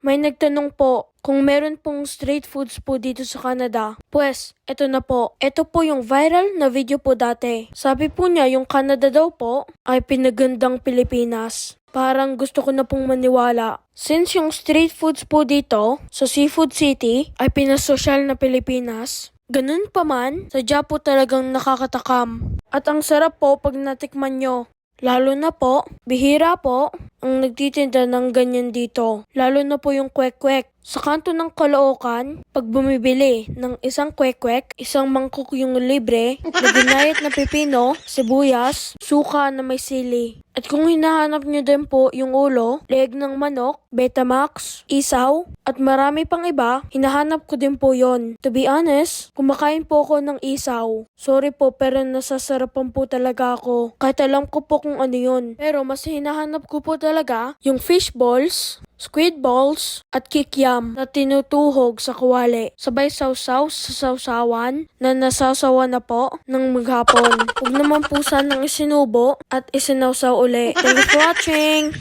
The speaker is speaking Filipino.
May nagtanong po kung meron pong street foods po dito sa Canada. Pues, eto na po. Ito po yung viral na video po dati. Sabi po niya yung Canada daw po ay pinagandang Pilipinas. Parang gusto ko na pong maniwala. Since yung street foods po dito sa Seafood City ay pinasosyal na Pilipinas, ganun pa man, sadya po talagang nakakatakam. At ang sarap po pag natikman nyo. Lalo na po, bihira po, ang nagtitinda ng ganyan dito. Lalo na po yung kwek-kwek. Sa kanto ng Caloocan, pag bumibili ng isang kwek-kwek, isang mangkok yung libre, na ginayat na pipino, sibuyas, suka na may sili. At kung hinahanap nyo din po yung ulo, leg ng manok, Betamax, isaw, at marami pang iba, hinahanap ko din po yon. To be honest, kumakain po ako ng isaw. Sorry po pero nasasarapan po talaga ako. Kahit alam ko po kung ano yun. Pero mas hinahanap ko po talaga yung fish balls, squid balls at kikiam na tinutuhog sa kuwali. Sabay sausaw sa sausawan na nasasawa na po ng maghapon. Huwag naman po sanang isinubo at isinawsaw uli. Thanks for watching!